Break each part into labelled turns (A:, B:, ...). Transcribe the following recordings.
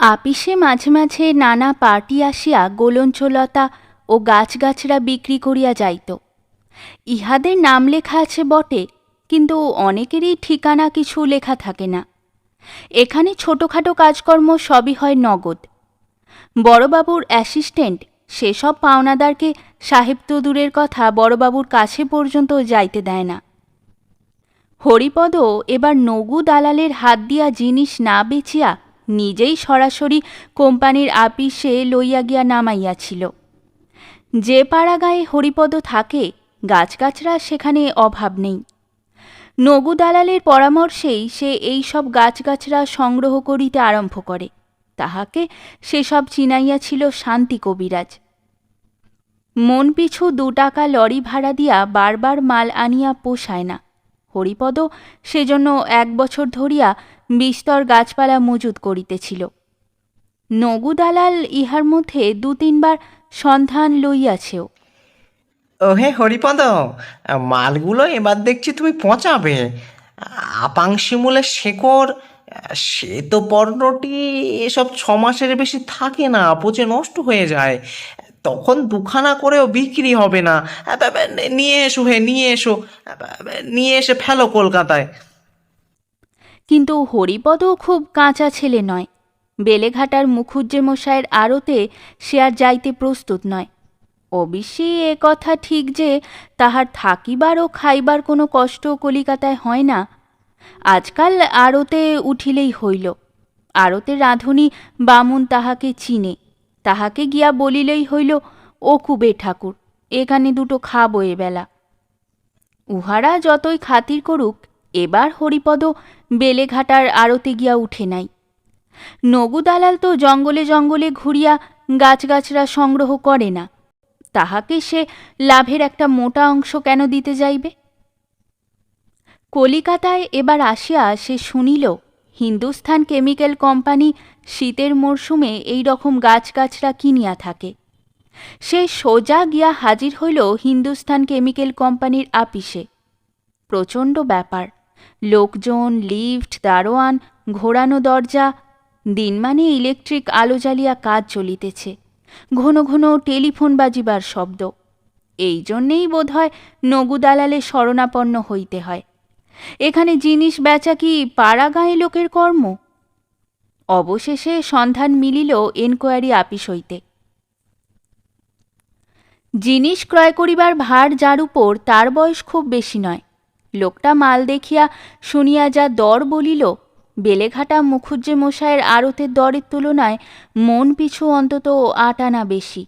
A: আপিসে মাঝে মাঝে নানা পার্টি আসিয়া গোলঞ্চলতা ও গাছগাছরা বিক্রি করিয়া যাইত। ইহাদের নাম লেখা আছে বটে, কিন্তু অনেকেরই ঠিকানা কিছু লেখা থাকে না। এখানে ছোটোখাটো কাজকর্ম সবই হয় নগদ। বড়বাবুর অ্যাসিস্ট্যান্ট সেসব পাওনাদারকে সাহেব তো কথা বড়বাবুর কাছে পর্যন্ত যাইতে দেয় না। হরিপদ এবার নগু দালালের হাত দিয়া জিনিস না বেচিয়া নিজেই সরাসরি কোম্পানির আপিসে লইয়া গিয়া নামাইয়াছিল। যে পাড়া গায়ে হরিপদ থাকে, গাছগাছরা সেখানে অভাব নেই। নগু দালালের পরামর্শেই সে এই সব গাছগাছরা সংগ্রহ করিতে আরম্ভ করে। তাহাকে সেসব চিনাইয়াছিল শান্তি কবিরাজ। মন পিছু দু টাকা লরি ভাড়া দিয়া বারবার মাল আনিয়া পোষায় না। হরিপদ সেজন্য এক বছর ধরিয়া বিস্তর গাছপালা মজুত করিতেছিল। নগু দালাল ইহার মধ্যে দু তিনবার সন্ধান লইয়াছেও।
B: ও হে হরিপদ, মালগুলো এবার দেখছি তুমি পচাবে। আপাং শিমুলের শেকড়, সে তো পণ্যটি এসব ছ মাসের বেশি থাকে না, পচে নষ্ট হয়ে যায়। তখন দুখানা করেও বিক্রি হবে না। নিয়ে এসো হে, নিয়ে এসো। নিয়ে এসে ফেলো কলকাতায়।
A: কিন্তু হরিপদ খুব কাঁচা ছেলে নয়। বেলেঘাটার মুখুজ্জে মশায়ের আড়তে সে আর যাইতে প্রস্তুত নয়। অবশ্যই এ কথা ঠিক যে তাহার থাকিবার ও খাইবার কোনো কষ্ট কলিকাতায় হয় না। আজকাল আড়তে উঠিলেই হইল। আড়তে রাঁধুনি বামুন তাহাকে চিনে। তাহাকে গিয়া বলিলেই হইল, ও কুবে ঠাকুর, এখানে দুটো খাব এবেলা উহারা যতই খাতির করুক, এবার হরিপদ বেলেঘাটার আড়তে গিয়া উঠে নাই। নগু দালাল তো জঙ্গলে জঙ্গলে ঘুরিয়া গাছগাছরা সংগ্রহ করে না, তাহাকে সে লাভের একটা মোটা অংশ কেন দিতে যাইবে? কলিকাতায় এবার আসিয়া সে শুনিল, হিন্দুস্থান কেমিক্যাল কোম্পানি শীতের মরশুমে এই রকম গাছগাছরা কিনিয়া থাকে। সে সোজা গিয়া হাজির হইল হিন্দুস্থান কেমিক্যাল কোম্পানির আপিসে। প্রচণ্ড ব্যাপার। লোকজন, লিফট, দারোয়ান ঘোরানো দরজা দিনমানে ইলেকট্রিক আলো জ্বালিয়া কাজ চলিতেছে। ঘন ঘন টেলিফোন বাজিবার শব্দ। এই জন্যেই বোধ হয় নগু দালালে শরণাপন্ন হইতে হয়। এখানে জিনিস বেচা কি পাড়া গাঁয়ে লোকের কর্ম? অবশেষে সন্ধান মিলিল এনকোয়ারি আপিস হইতে। জিনিস ক্রয় করিবার ভার যার উপর, তার বয়স খুব বেশি নয়। লোকটা মাল দেখিয়া শুনিয়া যা দর বলিল, বেলেঘাটা মুখুজ্জে মশায়ের আড়তের দরের তুলনায় মন পিছু অন্তত আট আনা বেশি।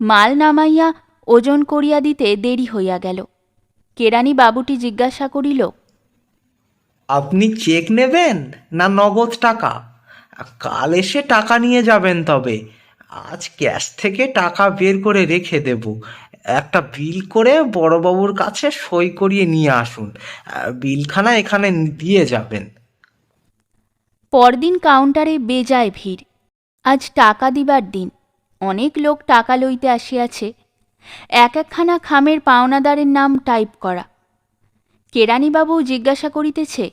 A: মাল নামাইয়া ওজন করিয়া দিতে দেরি হইয়া গেল। কেরানি বাবুটি জিজ্ঞাসা করিল
B: আপনি চেক নেবেন না নগদ টাকা? কাল এসে টাকা নিয়ে যাবেন তবে। আজ ক্যাশ থেকে টাকা বের করে রেখে দেব। একটা বিল করে বড়বাবুর কাছে সই করিয়ে নিয়ে আসুন। বিলখানা এখানে দিয়ে যাবেন।
A: পরদিন কাউন্টারে বেজায় ভিড়। আজ টাকা দিবার দিন। অনেক লোক টাকা লইতে আসিয়াছে। এক একখানা খামের পাওনাদারের নাম টাইপ করা। কেরানিবাবু জিজ্ঞাসা করিতেছে?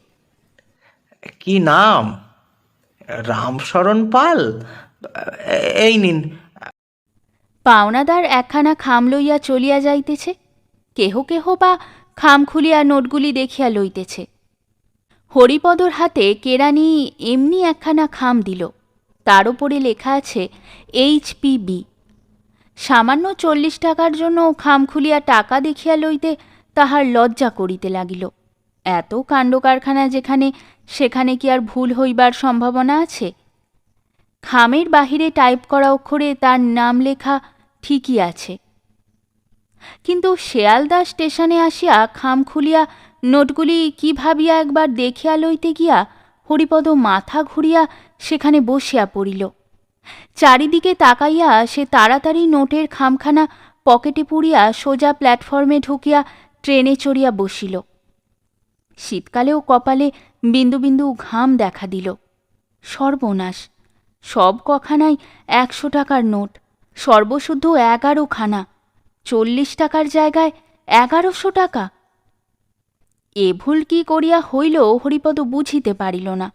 B: কি নাম? রামশরণ পাল? এই নিন।
A: পাওনাদার একখানা খাম লইয়া চলিয়া যাইতেছে। কেহ কেহ বা খাম খুলিয়া নোটগুলি দেখিয়া লইতেছে। হরিপদর হাতে কেরানি এমনি একখানা খাম দিল। তার ওপরে লেখা আছে এইচ বি। সামান্য চল্লিশ টাকার জন্য খাম খুলিয়া টাকা দেখিয়া লইতে তাহার লজ্জা করিতে লাগিল। এত কাণ্ডকারখানা যেখানে, সেখানে কি আর ভুল হইবার সম্ভাবনা আছে? খামের বাহিরে টাইপ করা অক্ষরে তার নাম লেখা ঠিকই আছে। কিন্তু শেয়ালদা স্টেশনে আসিয়া খাম খুলিয়া নোটগুলি কি ভাবিয়া একবার দেখিয়া লইতে গিয়া হরিপদ মাথা ঘুরিয়া সেখানে বসিয়া পড়িল। চারিদিকে তাকাইয়া সে তাড়াতাড়ি নোটের খামখানা পকেটে পুড়িয়া সোজা প্ল্যাটফর্মে ঢুকিয়া ট্রেনে চড়িয়া বসিল। শীতকালেও কপালে বিন্দু বিন্দু ঘাম দেখা দিল। সর্বনাশ, সব কখানাই একশো টাকার নোট, সর্বশুদ্ধ এগারো খানা চল্লিশ টাকার জায়গায় এগারোশো টাকা। এ ভুল কি করিয়া হইল হরিপদ বুঝিতে পারিল না।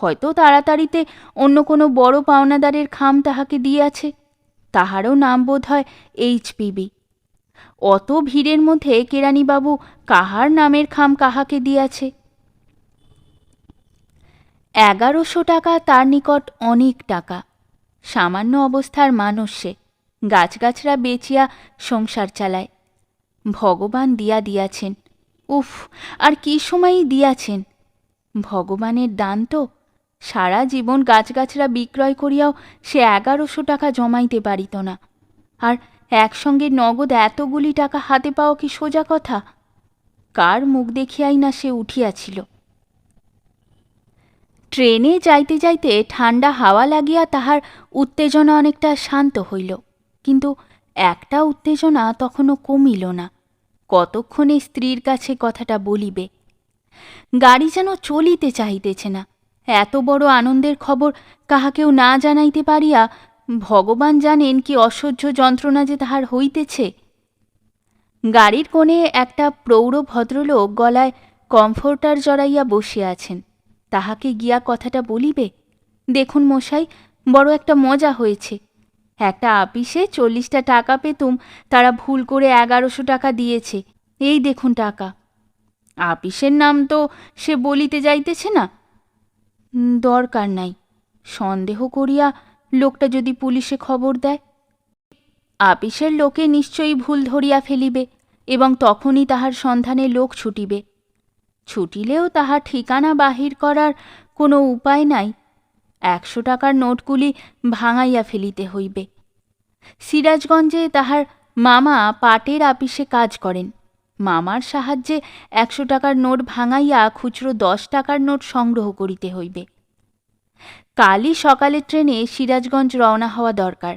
A: হয়তো তাড়াতাড়িতে অন্য কোনো বড় পাওনাদারের খাম তাহাকে দিয়াছে। তাহারও নাম বোধ হয় এইচপিবি অত ভিড়ের মধ্যে কেরানিবাবু কাহার নামের খাম কাহাকে দিয়াছে? এগারোশো টাকা তার নিকট অনেক টাকা। সামান্য অবস্থার মানুষ সে। গাছগাছরা বেচিয়া সংসার চালায়। ভগবান দিয়া দিয়াছেন। উফ, আর কি সময়ই দিয়াছেন? ভগবানের দান তো। সারা জীবন গাছগাছরা বিক্রয় করিয়াও সে এগারোশো টাকা জমাইতে পারিত না। আর একসঙ্গে নগদ এতগুলি টাকা হাতে পাওয়া কি সোজা কথা? কার মুখ দেখিয়াই না সে উঠিয়াছিল। ট্রেনে যাইতে যাইতে ঠান্ডা হাওয়া লাগিয়া তাহার উত্তেজনা অনেকটা শান্ত হইল। কিন্তু একটা উত্তেজনা তখনও কমিল না। কতক্ষণে স্ত্রীর কাছে কথাটা বলিবে? গাড়ি যেন চলিতে চাহিতেছে না। এত বড় আনন্দের খবর কাহাকেও না জানাইতে পারিয়া ভগবান জানেন কি অসহ্য যন্ত্রণা যে তাহার হইতেছে। গাড়ির কোণে একটা প্রৌঢ় ভদ্রলোক গলায় কমফোর্টার জড়াইয়া বসিয়া আছেন। তাহাকে গিয়া কথাটা বলিবে, দেখুন মশাই, বড় একটা মজা হয়েছে। একটা আপিসে চল্লিশটা টাকা পেতুম, তারা ভুল করে এগারোশো টাকা দিয়েছে। এই দেখুন টাকা। আপিসের নাম তো সে বলিতে যাইতেছে না। দরকার নাই। সন্দেহ করিয়া লোকটা যদি পুলিশে খবর দেয়? আপিসের লোকে নিশ্চয়ই ভুল ধরিয়া ফেলিবে এবং তখনই তাহার সন্ধানে লোক ছুটিবে। ছুটিলেও তাহার ঠিকানা বাহির করার কোনো উপায় নাই। একশো টাকার নোটগুলি ভাঙাইয়া ফেলিতে হইবে। সিরাজগঞ্জে তাহার মামা পাটের আপিসে কাজ করেন। মামার সাহায্যে একশো টাকার নোট ভাঙাইয়া খুচরো দশ টাকার নোট সংগ্রহ করিতে হইবে। কালই সকালে ট্রেনে সিরাজগঞ্জ রওনা হওয়া দরকার।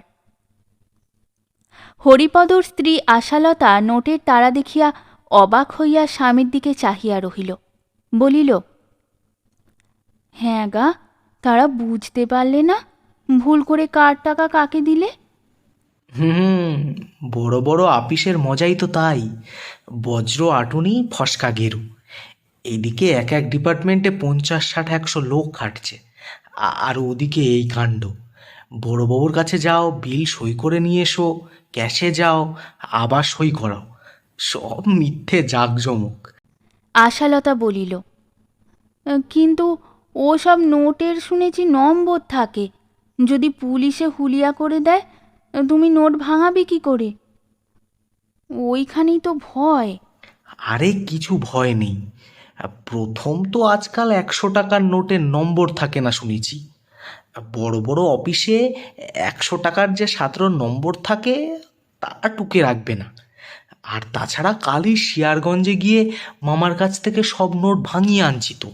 A: হরিপদর স্ত্রী আশালতা নোটের তাড়া দেখিয়া অবাক হইয়া স্বামীর দিকে চাহিয়া রহিল। বলিল হ্যাঁ গা, তারা বুঝতে পারলে না ভুল করে কার টাকা কাকে দিলে?
B: হুম, বড় বড় আপিসের মজাই তো তাই। বজ্র আটুনি, ফসকা গেরু। এদিকে এক এক ডিপার্টমেন্টে পঞ্চাশ ষাট একশো লোক খাটছে। আর ওদিকে এই কাণ্ড। বড়োবাবুর কাছে যাও বিল সই করে নিয়ে এসো ক্যাশে যাও আবার সই করাও। সব মিথ্যে জাঁকজমক।
A: আশালতা বলিল কিন্তু ওসব নোটের শুনেছি নম্বর থাকে। যদি পুলিশে হুলিয়া করে দেয় তুমি নোট ভাঙাবে কি করে? ওইখানেই তো ভয়।
B: আরে কিছু ভয় নেই। প্রথম তো আজকাল একশো টাকার নোটের নম্বর থাকে না শুনেছি। বড় বড় অফিসে একশো টাকার যে সাধারণ নম্বর থাকে, তা টুকে রাখবে না। আর তাছাড়া কালই শিয়ারগঞ্জে গিয়ে মামার কাছ থেকে সব নোট ভাঙিয়ে আনছি তো।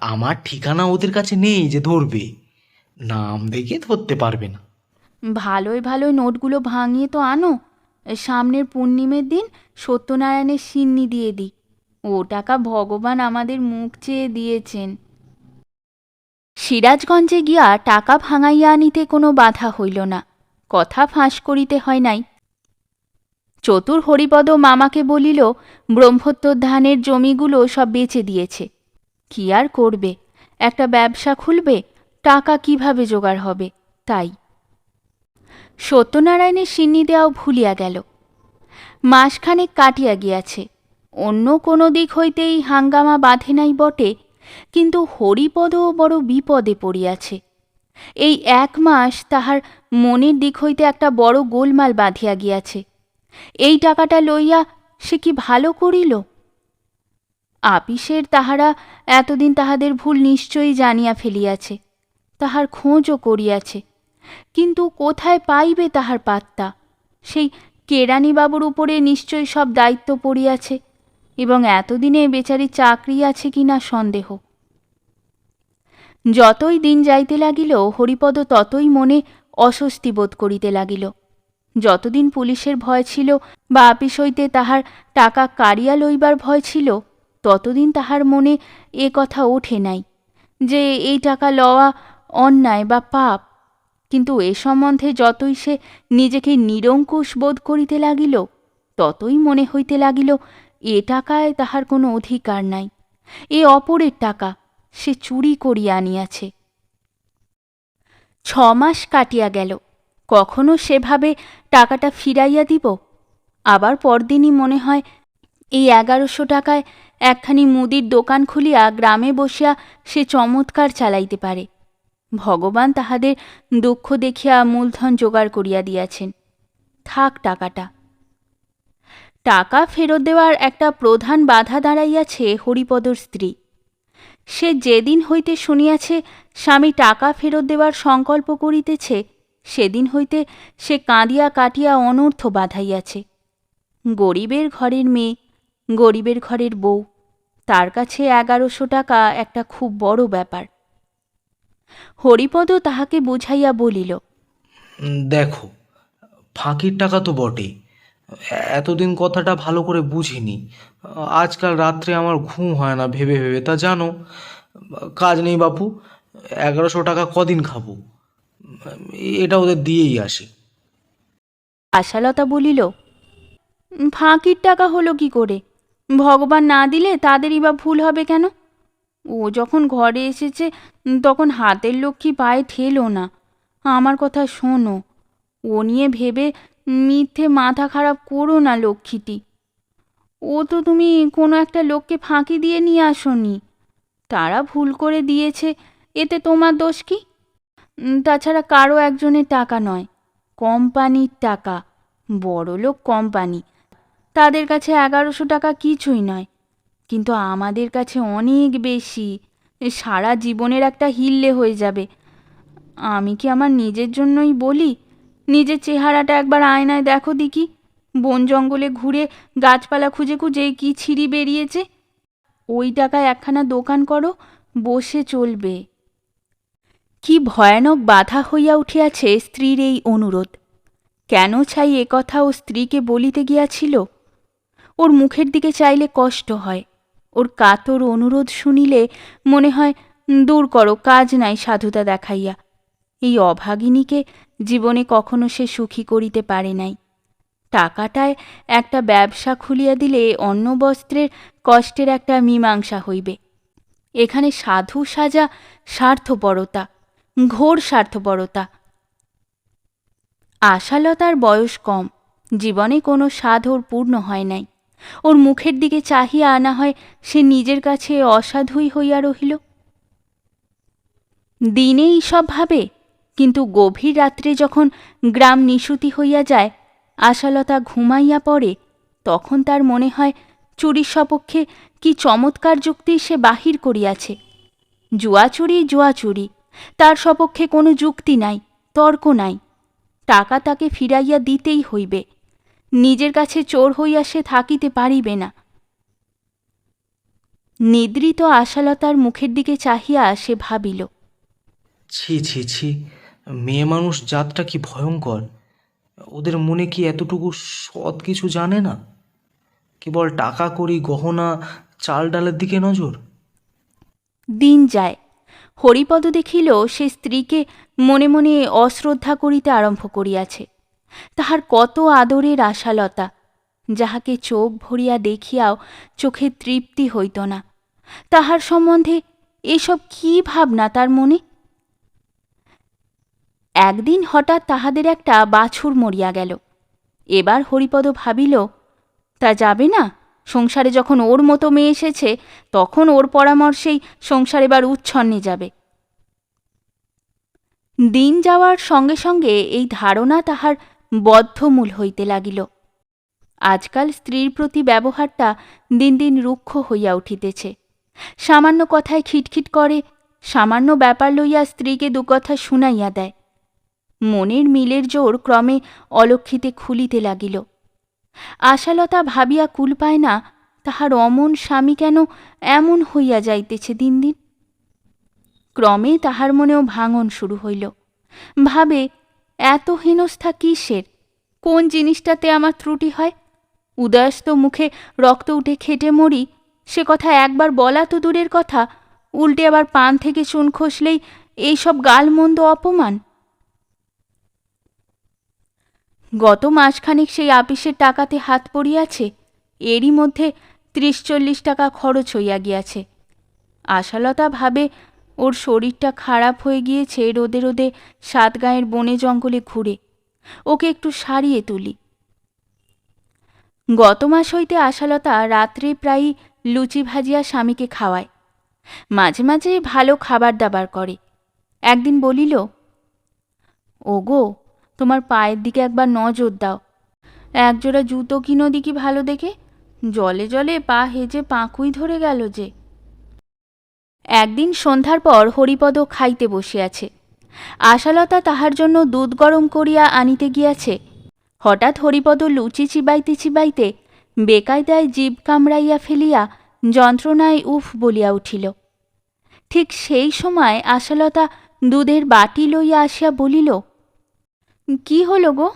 B: আমার ঠিকানা ওদের কাছে নেই যে ধরবে। নাম দেখে ধরতে পারবে না।
A: ভালোই ভালোই নোটগুলো ভাঙিয়ে তো আনো। সামনের পূর্ণিমের দিন সত্যনারায়ণের সিন্নি দিয়ে দিই। ও টাকা ভগবান আমাদের মুখ চেয়ে দিয়েছেন। সিরাজগঞ্জে গিয়া টাকা ভাঙাইয়া আনিতে কোনো বাধা হইল না। কথা ফাঁস করিতে হয় নাই। চতুর হরিপদ মামাকে বলিল ব্রহ্মত্বর ধানের জমিগুলো সব বেচে দিয়েছে। কি আর করবে? একটা ব্যবসা খুলবে, টাকা কীভাবে জোগাড় হবে? তাই। সত্যনারায়ণের সিন্নি দেওয়াও ভুলিয়া গেল। মাসখানেক কাটিয়া গিয়াছে। অন্য কোনো দিক হইতেই হাঙ্গামা বাঁধে নাই বটে, কিন্তু হরিপদও বড় বিপদে পড়িয়াছে। এই এক মাস তাহার মনের দিক হইতে একটা বড় গোলমাল বাঁধিয়া গিয়াছে। এই টাকাটা লইয়া সে কি ভালো করিল? আপিসের তাহারা এতদিন তাহাদের ভুল নিশ্চয়ই জানিয়া ফেলিয়াছে, তাহার খোঁজও করিয়াছে, কিন্তু কোথায় পাইবে তাহার পাত্তা? সেই কেরানিবাবুর উপরে নিশ্চয়ই সব দায়িত্ব পড়িয়াছে। এবং এতদিনে বেচারির চাকরি আছে কিনা সন্দেহ। যতই দিন যাইতে লাগিল, হরিপদ ততই মনে অস্বস্তি বোধ করিতে লাগিল। যতদিন পুলিশের ভয় ছিল বা আপিস হইতে তাহার টাকা কাড়িয়া লইবার ভয় ছিল, ততদিন তাহার মনে এ কথা ওঠে নাই যে, এই টাকা লওয়া অন্যায় বা পাপ। কিন্তু এ সম্বন্ধে যতই সে নিজেকে নিরঙ্কুশ বোধ করিতে লাগিল, ততই মনে হইতে লাগিল এ টাকায় তাহার কোনো অধিকার নাই। এ অপরের টাকা সে চুরি করিয়া আনিয়াছে। ছ মাস কাটিয়া গেল। কখনো সেভাবে টাকাটা ফিরাইয়া দিব? আবার পরদিনই মনে হয় এই এগারোশো টাকায় একখানি মুদির দোকান খুলিয়া গ্রামে বসিয়া সে চমৎকার চালাইতে পারে। ভগবান তাহাদের দুঃখ দেখিয়া মূলধন জোগাড় করিয়া দিয়াছেন। থাক টাকাটা। টাকা ফেরত দেওয়ার একটা প্রধান বাধা দাঁড়াইয়াছে হরিপদর স্ত্রী। সে যেদিন হইতে শুনিয়াছে স্বামী টাকা ফেরত দেওয়ার সংকল্প করিতেছে, সেদিন হইতে সে কাঁদিয়া কাটিয়া অনর্থ বাঁধাইয়াছে। গরিবের ঘরের মেয়ে, গরিবের ঘরের বউ, তার কাছে এগারোশো টাকা একটা খুব বড় ব্যাপার। হরিপদ তাহাকে বুঝাইয়া বলিল
C: দেখো, ফাঁকির টাকা তো বটেই এতদিন কথাটা ভালো করে বুঝিনি। আজকাল রাত্রে আমার ঘুম হয় না ভেবে ভেবে। তা জানো, কাজ নেই বাপু, এগারোশো টাকা কদিন খাব? এটা ওদের দিয়েই আসে।
A: আশালতা বলিল, ফাঁকির টাকা হলো কি করে? ভগবান না দিলে তাদেরই বা ভুল হবে কেন? ও যখন ঘরে এসেছে, তখন হাতের লক্ষ্মী পায়ে ঠেলো না। আমার কথা শোনো, ও নিয়ে ভেবে মিথ্যে মাথা খারাপ করো না লক্ষ্মীটি। ও তো তুমি কোনো একটা লোককে ফাঁকি দিয়ে নিয়ে আসনি। তারা ভুল করে দিয়েছে, এতে তোমার দোষ কি? তাছাড়া কারও একজনের টাকা নয়, কোম্পানির টাকা, বড়লোক কোম্পানি। তাদের কাছে এগারোশো টাকা কিছুই নয়, কিন্তু আমাদের কাছে অনেক বেশি। সারা জীবনের একটা হিল্লে হয়ে যাবে। আমি কি আমার নিজের জন্যই বলি? নিজের চেহারাটা একবার আয়নায় দেখো দেখি। বন জঙ্গলে ঘুরে গাছপালা খুঁজে খুঁজে কি ছিঁড়ি বেরিয়েছে? ওই টাকায় একখানা দোকান করো, বসে চলবে। কি ভয়ানক বাধা হইয়া উঠিয়াছে স্ত্রীর এই অনুরোধ। কেন ছাই একথা ও স্ত্রীকে বলিতে গিয়াছিল? ওর মুখের দিকে চাইলে কষ্ট হয়। ওর কাতর অনুরোধ শুনিলে মনে হয়, দূর করো, কাজ নাই সাধুতা দেখাইয়া। এই অভাগিনীকে জীবনে কখনো সে সুখী করিতে পারে নাই। টাকাটায় একটা ব্যবসা খুলিয়া দিলে অন্য বস্ত্রের কষ্টের একটা মীমাংসা হইবে। এখানে সাধু সাজা স্বার্থপরতা, ঘোর স্বার্থপরতা। আশালতার বয়স কম, জীবনে কোনো স্বাদ ওর পূর্ণ হয় নাই। ওর মুখের দিকে চাহিয়া আনা হয়, সে নিজের কাছে অসাধুই হইয়া রহিল। দিনে সব ভাবে কিন্তু গভীর রাত্রে যখন গ্রাম নিশুতি হইয়া যায়, আশালতা ঘুমাইয়া পড়ে, তখন তার মনে হয়, চুরির সপক্ষে কি চমৎকার যুক্তি সে বাহির করিয়াছে। জুয়া চুরি জুয়া চুরি, তার সপক্ষে কোনো যুক্তি নাই, তর্ক নাই, টাকা তাকে ফিরাইয়া দিতেই হইবে, নিজের কাছে চোর হইয়া সে থাকিতে পারিবে না। নিদ্রিত আশালতার মুখের দিকে চাহিয়া সে ভাবিল,
C: ছি ছি ছি মেয়ে মানুষ জাতটা কি ভয়ঙ্কর? ওদের মনে কি এতটুকু সৎ কিছু জানে না? কেবল টাকা করি, গহনা, চাল ডালের দিকে নজর?
A: দিন যায়। হরিপদ দেখিল সে স্ত্রীকে মনে মনে অশ্রদ্ধা করিতে আরম্ভ করিয়াছে। তাহার কত আদরের আশালতা, যাহাকে চোখ ভরিয়া দেখিয়াও চোখে তৃপ্তি হইত না। তাহার সম্বন্ধে এসব কি ভাবনা তার মনে? একদিন হঠাৎ তাহাদের একটা বাছুর মরিয়া গেল। এবার হরিপদ ভাবিল, তা যাবে না? সংসারে যখন ওর মতো মেয়ে এসেছে, তখন ওর পরামর্শেই সংসার এবার উচ্ছন্নে যাবে। দিন যাওয়ার সঙ্গে সঙ্গে এই ধারণা তাহার বদ্ধমূল হইতে লাগিল। আজকাল স্ত্রীর প্রতি ব্যবহারটা দিন দিন রুক্ষ হইয়া উঠিতেছে। সামান্য কথায় খিটখিট করে, সামান্য ব্যাপার লইয়া স্ত্রীকে দুকথা শুনাইয়া দেয়। মনের মিলের জোর ক্রমে অলক্ষিতে খুলিতে লাগিল। আশালতা ভাবিয়া কুল পায় না, তাহার অমন স্বামী কেন এমন হইয়া যাইতেছে দিন দিন? ক্রমে তাহার মনেও ভাঙন শুরু হইল। ভাবে, এত হেনস্থা কিসের? কোন জিনিসটাতে আমার ত্রুটি হয়? উদয়স্ত মুখে রক্ত উঠে খেটে মরি, সে কথা একবার বলা তো দূরের কথা, উল্টে আবার পান থেকে চুন খসলেই এইসব গালমন্দ অপমান? গত মাসখানেক সেই আপিসের টাকাতে হাত পড়িয়াছে, এরই মধ্যে ত্রিশ চল্লিশ টাকা খরচ হইয়া গিয়াছে। আশালতা ভাবে ওর শরীরটা খারাপ হয়ে গিয়েছে রোদে রোদে সাত গাঁয়ের বনে জঙ্গলে ঘুরে। ওকে একটু সারিয়ে তুলি। গত মাস হইতে আশালতা রাত্রে প্রায়ই লুচি ভাজিয়া স্বামীকে খাওয়ায়। মাঝে মাঝে ভালো খাবার দাবার করে। একদিন বলিল, ওগো তোমার পায়ের দিকে একবার নজর দাও। একজোড়া জুতো কিনো দিকি ভালো দেখে। জলে জলে পা হেজে পাঁকুই ধরে গেল যে। একদিন সন্ধ্যার পর হরিপদ খাইতে বসিয়াছে। আশালতা তাহার জন্য দুধ গরম করিয়া আনিতে গিয়াছে। হঠাৎ হরিপদ লুচি চিবাইতে চিবাইতে বেকায়দায় জীব কামড়াইয়া ফেলিয়া যন্ত্রণায় উফ বলিয়া উঠিল। ঠিক সেই সময় আশালতা দুধের বাটি লইয়া আসিয়া বলিল কি হলো গো?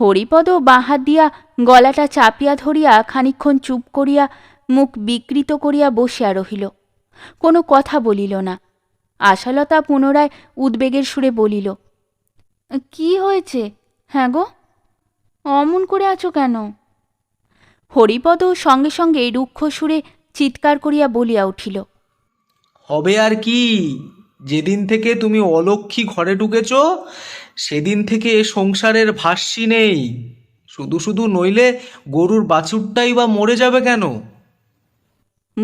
A: হরিপদ বাঁ হাত দিয়া গলাটা চাপিয়া ধরিয়া খানিক্ষণ চুপ করিয়া মুখ বিকৃত করিয়া বসিয়া রহিল। কোনো কথা বলিল না। আশালতা পুনরায় উদ্বেগের সুরে বলিল, কি হয়েছে? হ্যাঁ গো, অমন করে আছো কেন? হরিপদ সঙ্গে সঙ্গে রুক্ষ সুরে চিৎকার করিয়া বলিয়া উঠিল,
C: হবে আর কি? যেদিন থেকে তুমি অলক্ষী ঘরে ঢুকেছ, সেদিন থেকে এ সংসারের ভাষ্যি নেই। শুধু শুধু নইলে গরুর বাছুরটাই বা মরে যাবে কেন?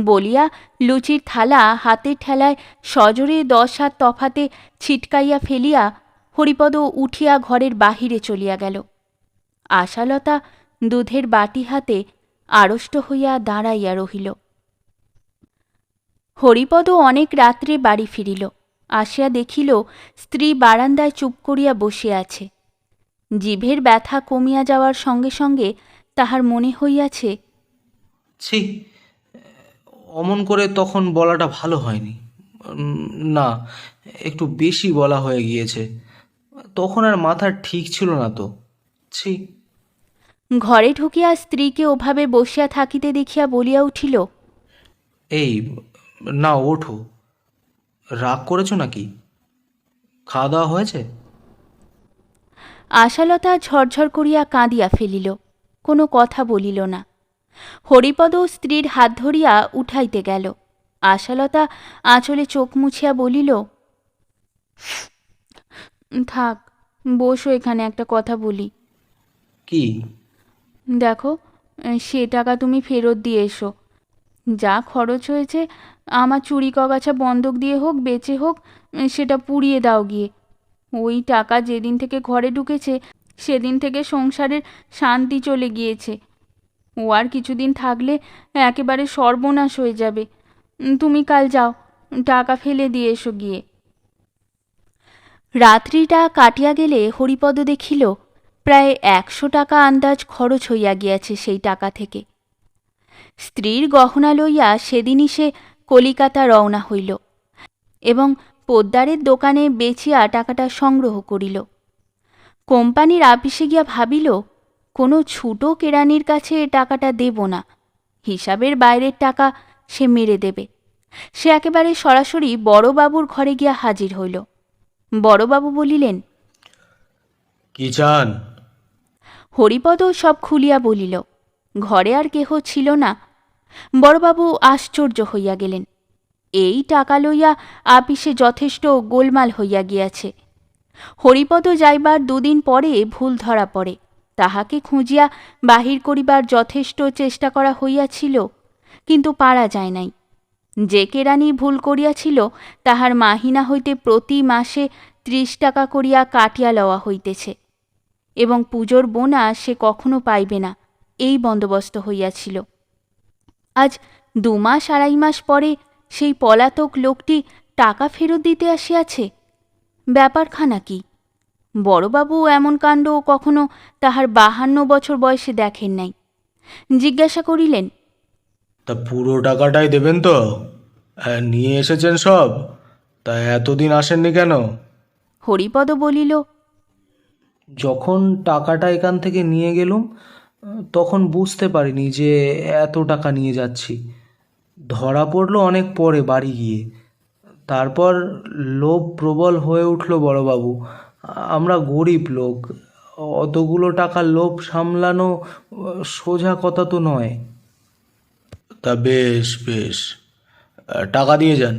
A: বলিয়া লুচির থালা হাতের ঠেলায় সজোরে দশ হাত তফাতে ছিটকাইয়া ফেলিয়া হরিপদ উঠিয়া ঘরের বাহিরে চলিয়া গেল। আশালতা দুধের বাটি হাতে আড়ষ্ট হইয়া দাঁড়াইয়া রহিল। হরিপদ অনেক রাত্রে বাড়ি ফিরিল। আসিয়া দেখিল স্ত্রী বারান্দায় চুপ করিয়া বসে আছে। জিভের ব্যথা কমিয়া যাওয়ার সঙ্গে সঙ্গে তাহার মনে হইয়াছে
C: ছি অমন করে তখন বলাটা ভালো হয়নি। না একটু বেশি বলা হয়ে গিয়েছে। তখন আর মাথা ঠিক ছিল না তো। ছি।
A: ঘরে ঢুকিয়া স্ত্রীকে ওভাবে বসিয়া থাকিতে দেখিয়া বলিয়া উঠিল
C: এই না ওঠো। রাগ করেছ নাকি? খাওয়া দাওয়া হয়েছে?
A: আশালতা ঝরঝর করিয়া কাঁদিয়া ফেলিল কোনো কথা বলিল না। হরিপদ স্ত্রীর হাত ধরিয়া উঠাইতে গেল। আশালতা আঁচলে চোখ মুছিয়া বলিল থাক বসো এখানে একটা কথা বলি।
C: কি?
A: দেখো সে টাকা তুমি ফেরত দিয়ে এসো। যা খরচ হয়েছে, আমার চুরি কগাছা বন্ধক দিয়ে হোক, বেচে হোক, সেটা পুড়িয়ে দাও গিয়ে। ওই টাকা যেদিন থেকে ঘরে ঢুকেছে, সেদিন থেকে সংসারের শান্তি চলে গিয়েছে। ও আর কিছুদিন থাকলে একেবারে সর্বনাশ হয়ে যাবে। তুমি কাল যাও, টাকা ফেলে দিয়ে এসো গিয়ে। রাত্রিটা কাটিয়া গেলে হরিপদ দেখিল, প্রায় একশো টাকা আন্দাজ খরচ হইয়া গিয়াছে সেই টাকা থেকে। স্ত্রীর গহনা লইয়া সেদিনই সে কলিকাতা রওনা হইল এবং পোদ্দারের দোকানে বেচিয়া টাকাটা সংগ্রহ করিল। কোম্পানির আপিসে গিয়া ভাবিল কোনো ছুটো কেরানির কাছে এ টাকাটা দেব না হিসাবের বাইরের টাকা সে মেরে দেবে। সে একেবারে সরাসরি বড়বাবুর ঘরে গিয়া হাজির হইল। বড়বাবু বলিলেন
C: কি চান?
A: হরিপদ সব খুলিয়া বলিল ঘরে আর কেহ ছিল না বড়বাবু আশ্চর্য হইয়া গেলেন। এই টাকা লইয়া আপিসে যথেষ্ট গোলমাল হইয়া গিয়াছে। হরিপদ যাইবার দুদিন পরে ভুল ধরা পড়ে। তাহাকে খুঁজিয়া বাহির করিবার যথেষ্ট চেষ্টা করা হইয়াছিল, কিন্তু পারা যায় নাই। যে কেরানি ভুল করিয়াছিল, তাহার মাহিনা হইতে প্রতি মাসে ত্রিশ টাকা করিয়া কাটিয়া লওয়া হইতেছে এবং পুজোর বোনা সে কখনো পাইবে না, এই বন্দোবস্ত হইয়াছিল। আজ দু মাস আড়াই মাস পরে সেই পলাতক লোকটি টাকা ফেরত দিতে আসিয়াছে। ব্যাপারখানা কি? বড়বাবু এমন কাণ্ড কখনো তাহার বাহান্ন বছর বয়সে দেখেন নাই। জিজ্ঞাসা করিলেন
C: তা পুরো টাকাটাই দেবেন তো? নিয়ে এসেছেন সব? তা এতদিন আসেননি কেন?
A: হরিপদ বলিল
C: যখন টাকাটা এখান থেকে নিয়ে গেলুম তখন বুঝতে পারিনি যে এত টাকা নিয়ে যাচ্ছি। ধরা পড়ল অনেক পরে বাড়ি গিয়ে। তারপর লোভ প্রবল হয়ে উঠল বড়বাবু। আমরা গরিব লোক। অতগুলো টাকার লোভ সামলানো সোজা কথা তো নয়। তা বেশ বেশ। টাকা দিয়ে যান।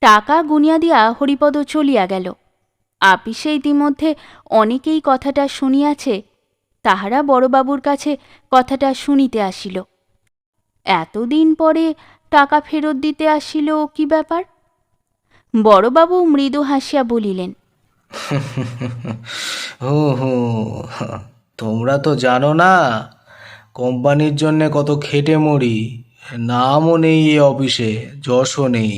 A: টাকা গুনিয়া দিয়া হরিপদ চলিয়া গেল। আপিসে ইতিমধ্যে অনেকেই কথাটা শুনিয়াছে তাহারা বড়বাবুর কাছে কথাটা শুনিতে আসিল। এতদিন পরে টাকা ফেরত দিতে আসিল কি ব্যাপার? বড়বাবু মৃদু হাসিয়া বলিলেন,
C: হো হো, তোমরা তো জানো না, কোম্পানির জন্য কত খেটে মরি নামও নেই এ অফিসে, যশও নেই।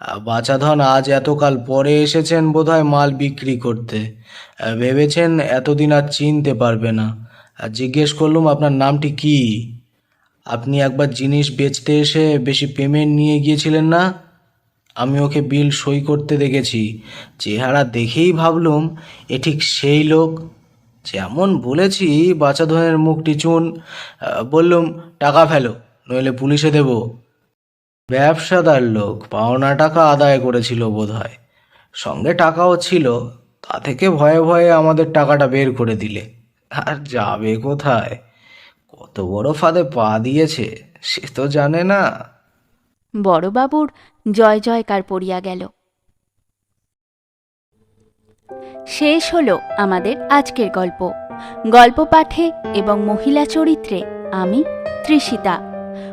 C: আহ, বাচাধন আজ এতকাল পরে এসেছেন বোধহয় মাল বিক্রি করতে। ভেবেছেন এতদিন আর চিনতে পারবে না। জিজ্ঞেস করলুম আপনার নামটি কি? আপনি একবার জিনিস বেচতে এসে বেশি পেমেন্ট নিয়ে গিয়েছিলেন না? আমি ওকে বিল সই করতে দেখেছি। চেহারা দেখেই ভাবলুম এ ঠিক সেই লোক। যেমন বলেছি বাচাধনের মুখটি চুন বললুম টাকা ফেলো নইলে পুলিশে দেব। ব্যবসাদার লোক পাওনা টাকা আদায় করেছিল বোধহয়। সঙ্গে টাকাও ছিল, তা থেকে ভয়ে ভয়ে আমাদের টাকাটা বের করে দিলে। আর যাবে কোথায়? কত বড় ফাঁদে পা দিয়েছে, সে তো জানে না।
A: বড়বাবুর জয় জয়কার পড়িয়া গেল। শেষ হলো আমাদের আজকের গল্প। গল্প পাঠে এবং মহিলা চরিত্রে আমি তৃষিতা